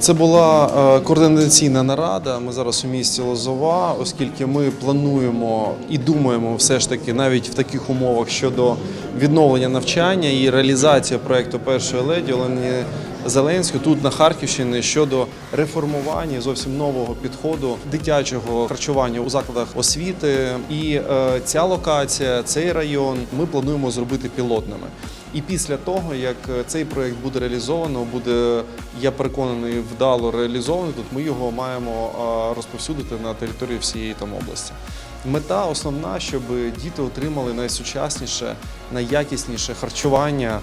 Це була е, координаційна нарада. Ми зараз у місті Лозова, оскільки ми плануємо і думаємо все ж таки навіть в таких умовах щодо відновлення навчання і реалізації проекту першої леді Олені Зеленської тут на Харківщині щодо реформування зовсім нового підходу дитячого харчування у закладах освіти. І е, ця локація, цей район ми плануємо зробити пілотними. І після того, як е, цей проект буде реалізовано, буде, я переконаний, вдало реалізований, тут ми його маємо розповсюдити на території всієї там області. Мета основна, щоб діти отримали найсучасніше, найякісніше харчування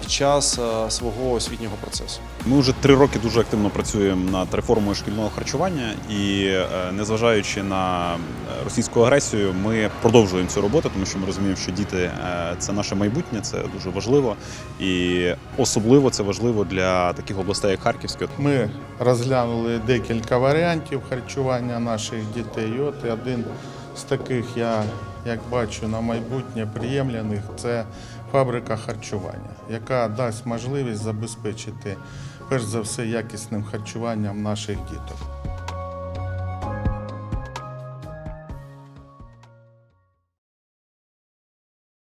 під час а, свого освітнього процесу. Ми вже три роки дуже активно працюємо над реформою шкільного харчування, і е, незважаючи на е, російську агресію, ми продовжуємо цю роботу, тому що ми розуміємо, що діти е, це наше майбутнє, це дуже важливо, і особливо це важливо для таких областей, як Харківська. Ми розглянули декілька варіантів харчування наших дітей. І один з таких, я як бачу на майбутнє приємлених, це фабрика харчування, яка дасть можливість забезпечити перш за все якісним харчуванням наших діток.